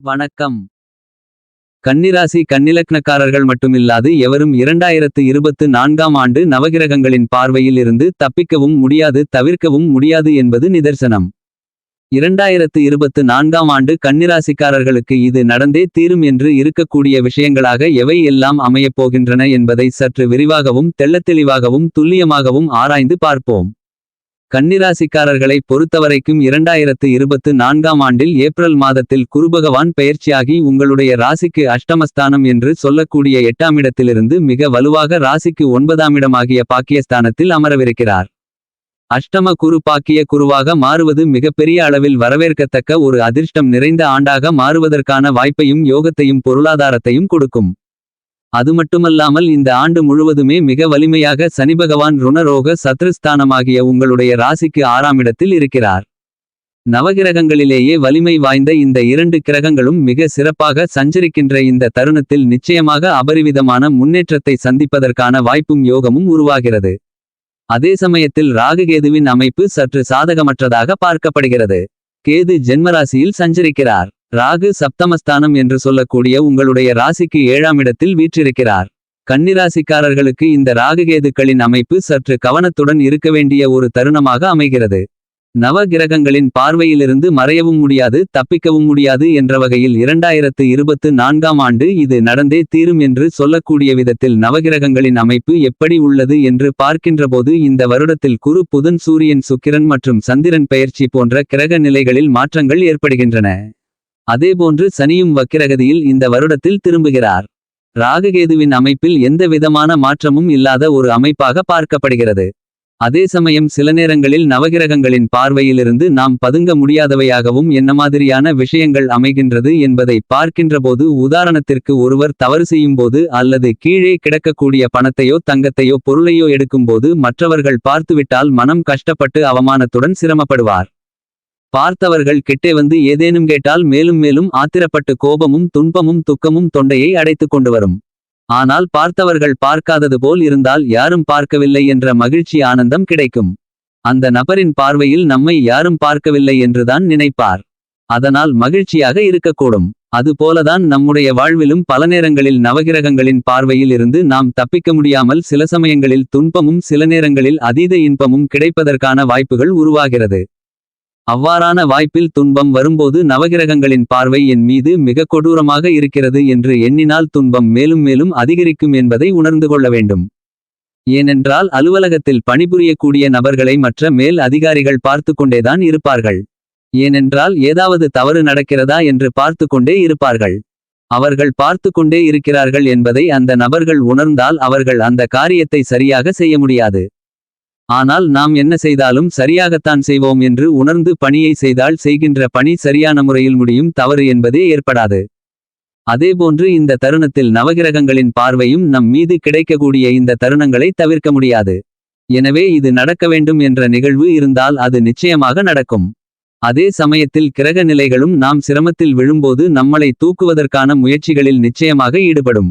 வணக்கம். கன்னிராசி கன்னிலக்னக்காரர்கள் மட்டுமில்லாது எவரும் இரண்டாயிரத்து இருபத்து நான்காம் ஆண்டு நவகிரகங்களின் பார்வையில் இருந்து தப்பிக்கவும் முடியாது தவிர்க்கவும் முடியாது என்பது நிதர்சனம். இரண்டாயிரத்து இருபத்து நான்காம் ஆண்டு கன்னிராசிக்காரர்களுக்கு இது நடந்தே தீரும் என்று இருக்கக்கூடிய விஷயங்களாக எவை எல்லாம் அமையப் போகின்றன என்பதை சற்று விரிவாகவும் தெள்ளத்தெளிவாகவும் துல்லியமாகவும் ஆராய்ந்து பார்ப்போம். கன்னிராசிக்காரர்களை பொறுத்தவரைக்கும் இரண்டாயிரத்து இருபத்து நான்காம் ஆண்டில் ஏப்ரல் மாதத்தில் குருபகவான் பெயர்ச்சியாகி உங்களுடைய ராசிக்கு அஷ்டமஸ்தானம் என்று சொல்லக்கூடிய எட்டாம் இடத்திலிருந்து மிக வலுவாக ராசிக்கு ஒன்பதாம் இடமாகிய பாக்கியஸ்தானத்தில் அமரவிருக்கிறார். அஷ்டம குரு பாக்கிய குருவாக மாறுவது மிகப்பெரிய அளவில் வரவேற்கத்தக்க ஒரு அதிர்ஷ்டம் நிறைந்த ஆண்டாக மாறுவதற்கான வாய்ப்பையும் யோகத்தையும் பொருளாதாரத்தையும் கொடுக்கும். அது மட்டுமல்லாமல் இந்த ஆண்டு முழுவதுமே மிக வலிமையாக சனிபகவான் ருணரோக சத்ருஸ்தானமாகிய உங்களுடைய ராசிக்கு ஆறாம் இடத்தில் இருக்கிறார். நவகிரகங்களிலேயே வலிமை வாய்ந்த இந்த இரண்டு கிரகங்களும் மிக சிறப்பாக சஞ்சரிக்கின்ற இந்த தருணத்தில் நிச்சயமாக அபரிவிதமான முன்னேற்றத்தை சந்திப்பதற்கான வாய்ப்பும் யோகமும் உருவாகிறது. அதே சமயத்தில் ராகுகேதுவின் அமைப்பு சற்று சாதகமற்றதாக பார்க்கப்படுகிறது. கேது ஜென்மராசியில் சஞ்சரிக்கிறார். ராகு சப்தமஸ்தானம் என்று சொல்லக்கூடிய உங்களுடைய ராசிக்கு ஏழாம் இடத்தில் வீற்றிருக்கிறார். கன்னிராசிக்காரர்களுக்கு இந்த ராகுகேதுக்களின் அமைப்பு சற்று கவனத்துடன் இருக்க வேண்டிய ஒரு தருணமாக அமைகிறது. நவ கிரகங்களின் பார்வையிலிருந்து மறையவும் முடியாது தப்பிக்கவும் முடியாது என்ற வகையில் இரண்டாயிரத்து இருபத்து நான்காம் ஆண்டு இது நடந்தே தீரும் என்று சொல்லக்கூடிய விதத்தில் நவகிரகங்களின் அமைப்பு எப்படி உள்ளது என்று பார்க்கின்றபோது இந்த வருடத்தில் குரு புதன் சூரியன் சுக்கிரன் மற்றும் சந்திரன் பெயர்ச்சி போன்ற கிரக நிலைகளில் மாற்றங்கள் ஏற்படுகின்றன. அதேபோன்று சனியும் வக்கிரகதியில் இந்த வருடத்தில் திரும்புகிறார். ராககேதுவின் அமைப்பில் எந்த விதமான மாற்றமும் இல்லாத ஒரு அமைப்பாக பார்க்கப்படுகிறது. அதே சமயம் சில நேரங்களில் நவகிரகங்களின் பார்வையிலிருந்து நாம் பதுங்க முடியாதவையாகவும் என்ன மாதிரியான விஷயங்கள் அமைகின்றது என்பதை பார்க்கின்றபோது உதாரணத்திற்கு ஒருவர் தவறு செய்யும்போது அல்லது கீழே கிடக்கக்கூடிய பணத்தையோ தங்கத்தையோ பொருளையோ எடுக்கும்போது மற்றவர்கள் பார்த்துவிட்டால் மனம் கஷ்டப்பட்டு அவமானத்துடன் சிரமப்படுவார். பார்த்தவர்கள் கிட்டே வந்து ஏதேனும் கேட்டால் மேலும் மேலும் ஆத்திரப்பட்டு கோபமும் துன்பமும் துக்கமும் தொண்டையை அடைத்துக் கொண்டு வரும். ஆனால் பார்த்தவர்கள் பார்க்காதது போல் இருந்தால் யாரும் பார்க்கவில்லை என்ற மகிழ்ச்சி ஆனந்தம் கிடைக்கும். அந்த நபரின் பார்வையில் நம்மை யாரும் பார்க்கவில்லை என்றுதான் நினைப்பார். அதனால் மகிழ்ச்சியாக இருக்கக்கூடும். அதுபோலதான் நம்முடைய வாழ்விலும் பல நேரங்களில் நவகிரகங்களின் பார்வையில் இருந்து நாம் தப்பிக்க முடியாமல் சில சமயங்களில் துன்பமும் சில நேரங்களில் அதீத இன்பமும் கிடைப்பதற்கான வாய்ப்புகள் உருவாகிறது. அவ்வாறான வாய்ப்பில் துன்பம் வரும்போது நவகிரகங்களின் பார்வை என் மீது மிக கொடூரமாக இருக்கிறது என்று எண்ணினால் துன்பம் மேலும் மேலும் அதிகரிக்கும் என்பதை உணர்ந்து கொள்ள வேண்டும். ஏனென்றால் அலுவலகத்தில் பணிபுரியக்கூடிய நபர்களை மற்ற மேல் அதிகாரிகள் பார்த்து கொண்டேதான் இருப்பார்கள். ஏனென்றால் ஏதாவது தவறு நடக்கிறதா என்று பார்த்து கொண்டே இருப்பார்கள். அவர்கள் பார்த்து கொண்டே இருக்கிறார்கள் என்பதை அந்த நபர்கள் உணர்ந்தால் அவர்கள் அந்த காரியத்தை சரியாக செய்ய முடியாது. ஆனால் நாம் என்ன செய்தாலும் சரியாகத்தான் செய்வோம் என்று உணர்ந்து பணியை செய்தால் செய்கின்ற பணி சரியான முறையில் முடியும் தவறு என்பதே ஏற்படாது. அதேபோன்று இந்த தருணத்தில் நவகிரகங்களின் பார்வையும் நம் மீது கிடைக்கக்கூடிய இந்த தருணங்களை தவிர்க்க முடியாது. எனவே இது நடக்க வேண்டும் என்ற நிகழ்வு இருந்தால் அது நிச்சயமாக நடக்கும். அதே சமயத்தில் கிரக நிலைகளும் நாம் சிரமத்தில் விழும்போது நம்மளை தூக்குவதற்கான முயற்சிகளில் நிச்சயமாக ஈடுபடும்.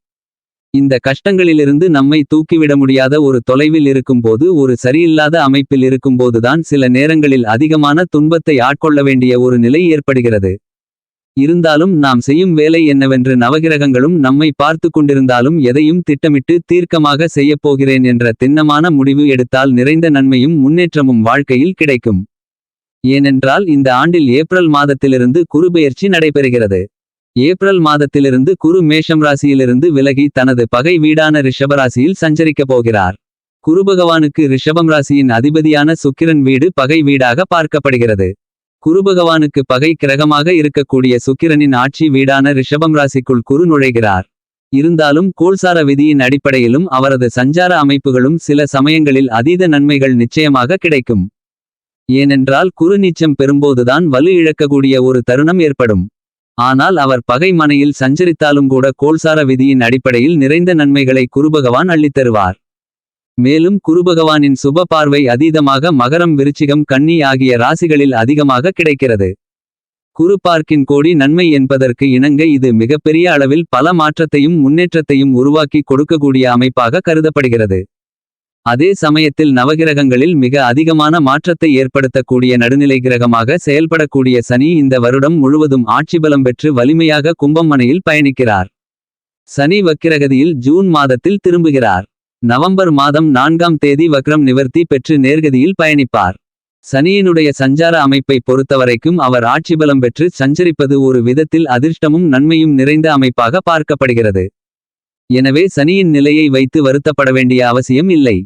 இந்த கஷ்டங்களிலிருந்து நம்மை தூக்கிவிட முடியாத ஒரு தொலைவில் இருக்கும்போது ஒரு சரியில்லாத அமைப்பில் இருக்கும்போதுதான் சில நேரங்களில் அதிகமான துன்பத்தை ஆட்கொள்ள வேண்டிய ஒரு நிலை ஏற்படுகிறது. இருந்தாலும் நாம் செய்யும் வேலை என்னவென்று நவகிரகங்களும் நம்மை பார்த்து கொண்டிருந்தாலும் எதையும் திட்டமிட்டு தீர்க்கமாக செய்யப்போகிறேன் என்ற திண்ணமான முடிவு எடுத்தால் நிறைந்த நன்மையும் முன்னேற்றமும் வாழ்க்கையில் கிடைக்கும். ஏனென்றால் இந்த ஆண்டில் ஏப்ரல் மாதத்திலிருந்து குருபெயர்ச்சி நடைபெறுகிறது. ஏப்ரல் மாதத்திலிருந்து குரு மேஷம் ராசியிலிருந்து விலகி தனது பகை வீடான ரிஷபராசியில் சஞ்சரிக்கப் போகிறார். குருபகவானுக்கு ரிஷபம் ராசியின் அதிபதியான சுக்கிரன் வீடு பகை வீடாக பார்க்கப்படுகிறது. குருபகவானுக்கு பகை கிரகமாக இருக்கக்கூடிய சுக்கிரனின் ஆட்சி வீடான ரிஷபம் ராசிக்குள் குரு நுழைகிறார். இருந்தாலும் கோல்சார விதியின் அடிப்படையிலும் அவரது சஞ்சார அமைப்புகளும் சில சமயங்களில் அதீத நன்மைகள் நிச்சயமாக கிடைக்கும். ஏனென்றால் குறு நீச்சம் பெறும்போதுதான் வலு இழக்கக்கூடிய ஒரு தருணம் ஏற்படும். ஆனால் அவர் பகை மனையில் சஞ்சரித்தாலும் கூட கோல்சார விதியின் அடிப்படையில் நிறைந்த நன்மைகளை குருபகவான் அள்ளித்தருவார். மேலும் குருபகவானின் சுப பார்வை அதீதமாக மகரம் விருச்சிகம் கன்னி ஆகிய ராசிகளில் அதிகமாக கிடைக்கிறது. குரு பார்க்கின் கோடி நன்மை என்பதற்கு இணங்க இது மிகப்பெரிய அளவில் பல மாற்றத்தையும் முன்னேற்றத்தையும் உருவாக்கி கொடுக்கக்கூடிய அமைப்பாக கருதப்படுகிறது. அதே சமயத்தில் நவகிரகங்களில் மிக அதிகமான மாற்றத்தை ஏற்படுத்தக்கூடிய நடுநிலை கிரகமாக செயல்படக்கூடிய சனி இந்த வருடம் முழுவதும் ஆட்சிபலம் பெற்று வலிமையாக கும்பமனையில் பயணிக்கிறார். சனி வக்கிரகதியில் ஜூன் மாதத்தில் திரும்புகிறார். நவம்பர் மாதம் நான்காம் தேதி வக்ரம் நிவர்த்தி பெற்று நேர்கதியில் பயணிப்பார். சனியினுடைய சஞ்சார அமைப்பை பொறுத்தவரைக்கும் அவர் ஆட்சிபலம் பெற்று சஞ்சரிப்பது ஒரு விதத்தில் அதிர்ஷ்டமும் நன்மையும் நிறைந்த அமைப்பாக பார்க்கப்படுகிறது. எனவே சனியின் நிலையை வைத்து வருத்தப்பட வேண்டிய அவசியம் இல்லை.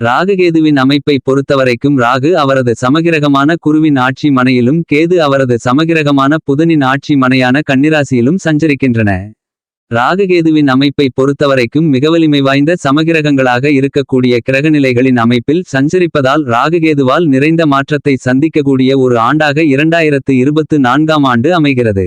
ராகுகேதுவின் அமைப்பை பொறுத்தவரைக்கும் ராகு அவரது சமகிரகமான குருவின் ஆட்சி மனையிலும் கேது அவரது சமகிரகமான புதனின் ஆட்சி மனையான கன்னிராசியிலும் சஞ்சரிக்கின்றன. ராகுகேதுவின் அமைப்பை பொறுத்தவரைக்கும் மிகவலிமை வாய்ந்த சமகிரகங்களாக இருக்கக்கூடிய கிரகநிலைகளின் அமைப்பில் சஞ்சரிப்பதால் ராகுகேதுவால் நிறைந்த மாற்றத்தை சந்திக்கக்கூடிய ஒரு ஆண்டாக இரண்டாயிரத்து இருபத்து நான்காம் ஆண்டு அமைகிறது.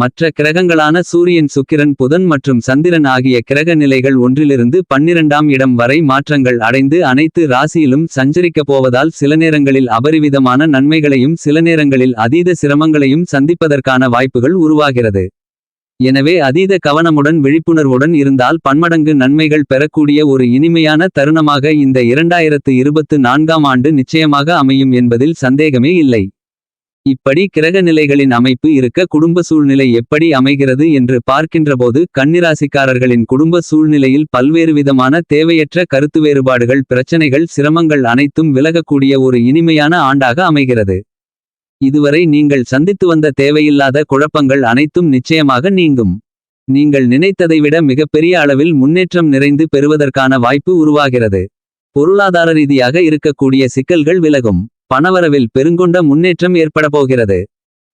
மற்ற கிரகங்களான சூரியன் சுக்கிரன் புதன் மற்றும் சந்திரன் ஆகிய கிரக நிலைகள் ஒன்றிலிருந்து பன்னிரண்டாம் இடம் வரை மாற்றங்கள் அடைந்து அனைத்து ராசியிலும் சஞ்சரிக்கப் போவதால் சில நேரங்களில் அபரிவிதமான நன்மைகளையும் சில நேரங்களில் அதீத சிரமங்களையும் சந்திப்பதற்கான வாய்ப்புகள் உருவாகிறது. எனவே அதீத கவனமுடன் விழிப்புணர்வுடன் இருந்தால் பன்மடங்கு நன்மைகள் பெறக்கூடிய ஒரு இனிமையான தருணமாக இந்த இரண்டாயிரத்து இருபத்து நான்காம் ஆண்டு நிச்சயமாக அமையும் என்பதில் சந்தேகமே இல்லை. இப்படி கிரக நிலைகளின் அமைப்பு இருக்க குடும்ப சூழ்நிலை எப்படி அமைகிறது என்று பார்க்கின்றபோது கன்னிராசிக்காரர்களின் குடும்ப சூழ்நிலையில் பல்வேறு விதமான தேவையற்ற கருத்து வேறுபாடுகள் பிரச்சனைகள் சிரமங்கள் அனைத்தும் விலகக்கூடிய ஒரு இனிமையான ஆண்டாக அமைகிறது. இதுவரை நீங்கள் சந்தித்து வந்த தேவையில்லாத குழப்பங்கள் அனைத்தும் நிச்சயமாக நீங்கும். நீங்கள் நினைத்ததை விட மிகப்பெரிய அளவில் முன்னேற்றம் நிறைந்து பெறுவதற்கான வாய்ப்பு உருவாகிறது. பொருளாதார ரீதியாக இருக்கக்கூடிய சிக்கல்கள் விலகும். பணவரவில் பெருங்கொண்ட முன்னேற்றம் ஏற்பட போகிறது.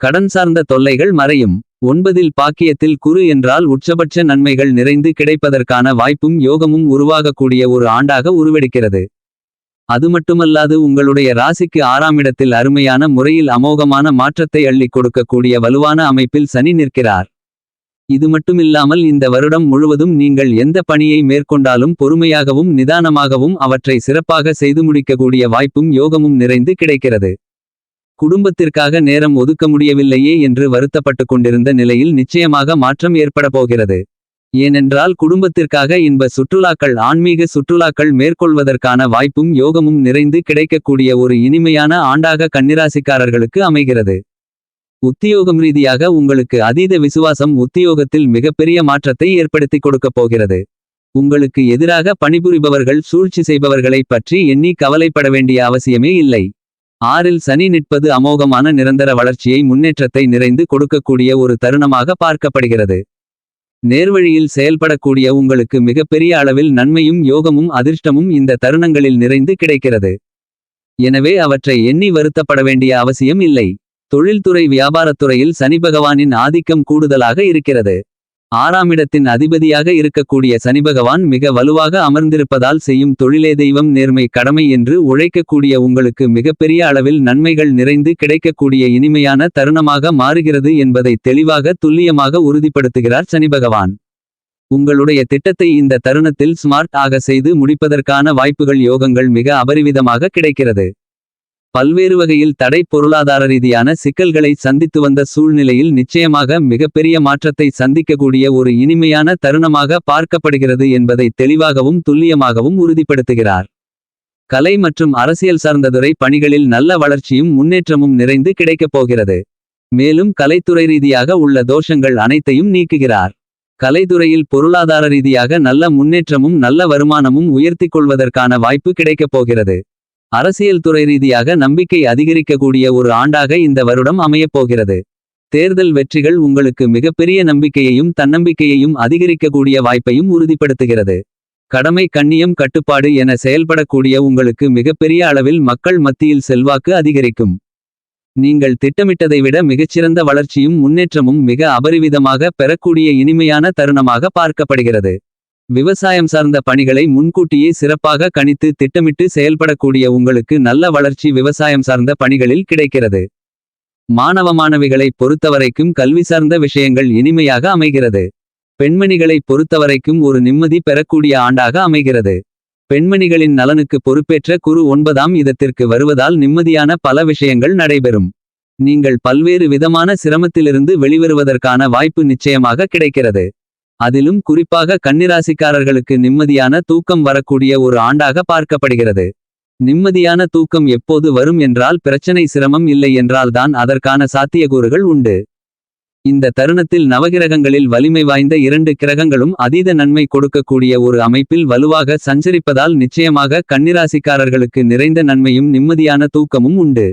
கடன் சார்ந்த தொல்லைகள் மறையும். ஒன்பதில் பாக்கியத்தில் குரு என்றால் உச்சபட்ச நன்மைகள் நிறைந்து கிடைப்பதற்கான வாய்ப்பும் யோகமும் உருவாகக்கூடிய ஒரு ஆண்டாக உருவெடுக்கிறது. அது மட்டுமல்லாது உங்களுடைய ராசிக்கு ஆறாம் இடத்தில் அருமையான முறையில் அமோகமான மாற்றத்தை அள்ளிக் கொடுக்கக்கூடிய வலுவான அமைப்பில் சனி நிற்கிறார். இது மட்டுமில்லாமல் இந்த வருடம் முழுவதும் நீங்கள் எந்த பணியை மேற்கொண்டாலும் பொறுமையாகவும் நிதானமாகவும் அவற்றை சிறப்பாக செய்து முடிக்கக்கூடிய வாய்ப்பும் யோகமும் நிறைந்து கிடைக்கிறது. குடும்பத்திற்காக நேரம் ஒதுக்க முடியவில்லையே என்று வருத்தப்பட்டு கொண்டிருந்த நிலையில் நிச்சயமாக மாற்றம் ஏற்பட போகிறது. ஏனென்றால் குடும்பத்திற்காக இன்ப சுற்றுலாக்கள் ஆன்மீக சுற்றுலாக்கள் மேற்கொள்வதற்கான வாய்ப்பும் யோகமும் நிறைந்து கிடைக்கக்கூடிய ஒரு இனிமையான ஆண்டாக கன்னிராசிக்காரர்களுக்கு அமைகிறது. உத்தியோகம் ரீதியாக உங்களுக்கு அதீத விசுவாசம் உத்தியோகத்தில் மிகப்பெரிய மாற்றத்தை ஏற்படுத்தி கொடுக்கப் போகிறது. உங்களுக்கு எதிராக பணிபுரிபவர்கள் சூழ்ச்சி செய்பவர்களைப் பற்றி எண்ணி கவலைப்பட வேண்டிய அவசியமே இல்லை. ஆறில் சனி நிற்பது அமோகமான நிரந்தர வளர்ச்சியை முன்னேற்றத்தை நிறைந்து கொடுக்கக்கூடிய ஒரு தருணமாக பார்க்கப்படுகிறது. நேர்வழியில் செயல்படக்கூடிய உங்களுக்கு மிகப்பெரிய அளவில் நன்மையும் யோகமும் அதிர்ஷ்டமும் இந்த தருணங்களில் நிறைந்து கிடைக்கிறது. எனவே அவற்றை எண்ணி வருத்தப்பட வேண்டிய அவசியம் இல்லை. தொழில்துறை வியாபாரத்துறையில் சனி பகவானின் ஆதிக்கம் கூடுதலாக இருக்கிறது. ஆறாமிடத்தின் அதிபதியாக இருக்கக்கூடிய சனிபகவான் மிக வலுவாக அமர்ந்திருப்பதால் செய்யும் தொழிலே தெய்வம் நேர்மை கடமை என்று உழைக்கக்கூடிய உங்களுக்கு மிகப்பெரிய அளவில் நன்மைகள் நிறைந்து கிடைக்கக்கூடிய இனிமையான தருணமாக மாறுகிறது என்பதை தெளிவாக துல்லியமாக உறுதிப்படுத்துகிறார் சனிபகவான் உங்களுடைய திட்டத்தை இந்த தருணத்தில் ஸ்மார்ட் ஆக செய்து முடிப்பதற்கான வாய்ப்புகள் யோகங்கள் மிக அபரிவிதமாக கிடைக்கிறது. பல்வேறு வகையில் தடை பொருளாதார ரீதியான சிக்கல்களை சந்தித்து வந்த சூழ்நிலையில் நிச்சயமாக மிகப்பெரிய மாற்றத்தை சந்திக்கக்கூடிய ஒரு இனிமையான தருணமாக பார்க்கப்படுகிறது என்பதை தெளிவாகவும் துல்லியமாகவும் உறுதிப்படுத்துகிறார். கலை மற்றும் அரசியல் சார்ந்ததுறை பணிகளில் நல்ல வளர்ச்சியும் முன்னேற்றமும் நிறைந்து கிடைக்கப் போகிறது. மேலும் கலைத்துறை ரீதியாக உள்ள தோஷங்கள் அனைத்தையும் நீக்குகிறார். கலைத்துறையில் பொருளாதார ரீதியாக நல்ல முன்னேற்றமும் நல்ல வருமானமும் உயர்த்திக் கொள்வதற்கான வாய்ப்பு கிடைக்கப் போகிறது. அரசியல் துறை ரீதியாக நம்பிக்கை அதிகரிக்கக்கூடிய ஒரு ஆண்டாக இந்த வருடம் அமையப் போகிறது. தேர்தல் வெற்றிகள் உங்களுக்கு மிகப்பெரிய நம்பிக்கையையும் தன்னம்பிக்கையையும் அதிகரிக்கக்கூடிய வாய்ப்பையும் உறுதிப்படுத்துகிறது. கடமை கண்ணியம் கட்டுப்பாடு என செயல்படக்கூடிய உங்களுக்கு மிகப்பெரிய அளவில் மக்கள் மத்தியில் செல்வாக்கு அதிகரிக்கும். நீங்கள் திட்டமிட்டதை விட மிகச்சிறந்த வளர்ச்சியும் முன்னேற்றமும் மிக அபரிவிதமாக பெறக்கூடிய இனிமையான தருணமாக பார்க்கப்படுகிறது. விவசாயம் சார்ந்த பணிகளை முன்கூட்டியே சிறப்பாக கணித்து திட்டமிட்டு செயல்படக்கூடிய உங்களுக்கு நல்ல வளர்ச்சி விவசாயம் சார்ந்த பணிகளில் கிடைக்கிறது. மாணவ மாணவிகளை பொறுத்தவரைக்கும் கல்வி சார்ந்த விஷயங்கள் இனிமையாக அமைகிறது. பெண்மணிகளை பொறுத்தவரைக்கும் ஒரு நிம்மதி பெறக்கூடிய ஆண்டாக அமைகிறது. பெண்மணிகளின் நலனுக்கு பொறுப்பேற்ற குரு ஒன்பதாம் இதத்திற்கு வருவதால் நிம்மதியான பல விஷயங்கள் நடைபெறும். நீங்கள் பல்வேறு விதமான சிரமத்திலிருந்து வெளிவருவதற்கான வாய்ப்பு நிச்சயமாக கிடைக்கிறது. அதிலும் குறிப்பாக கன்னிராசிக்காரர்களுக்கு நிம்மதியான தூக்கம் வரக்கூடிய ஒரு ஆண்டாக பார்க்கப்படுகிறது. நிம்மதியான தூக்கம் எப்போது வரும் என்றால் பிரச்சனை சிரமம் இல்லை என்றால்தான் அதற்கான சாத்தியக்கூறுகள் உண்டு. இந்த தருணத்தில் நவகிரகங்களில் வலிமை வாய்ந்த இரண்டு கிரகங்களும் அதீத நன்மை கொடுக்கக்கூடிய ஒரு அமைப்பில் வலுவாக சஞ்சரிப்பதால் நிச்சயமாக கன்னிராசிக்காரர்களுக்கு நிறைந்த நன்மையும் நிம்மதியான தூக்கமும் உண்டு.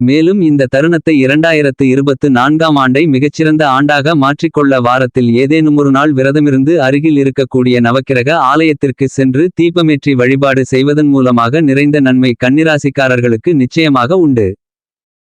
மேலும் இந்த தருணத்தை இரண்டாயிரத்து இருபத்து நான்காம் ஆண்டை மிகச்சிறந்த ஆண்டாக மாற்றிக்கொள்ள வாரத்தில் ஏதேனுமொரு நாள் விரதமிருந்து அருகில் இருக்கக்கூடிய நவக்கிரக ஆலயத்திற்கு சென்று தீபமேற்றி வழிபாடு செய்வதன் மூலமாக நிறைந்த நன்மை கன்னிராசிக்காரர்களுக்கு நிச்சயமாக உண்டு.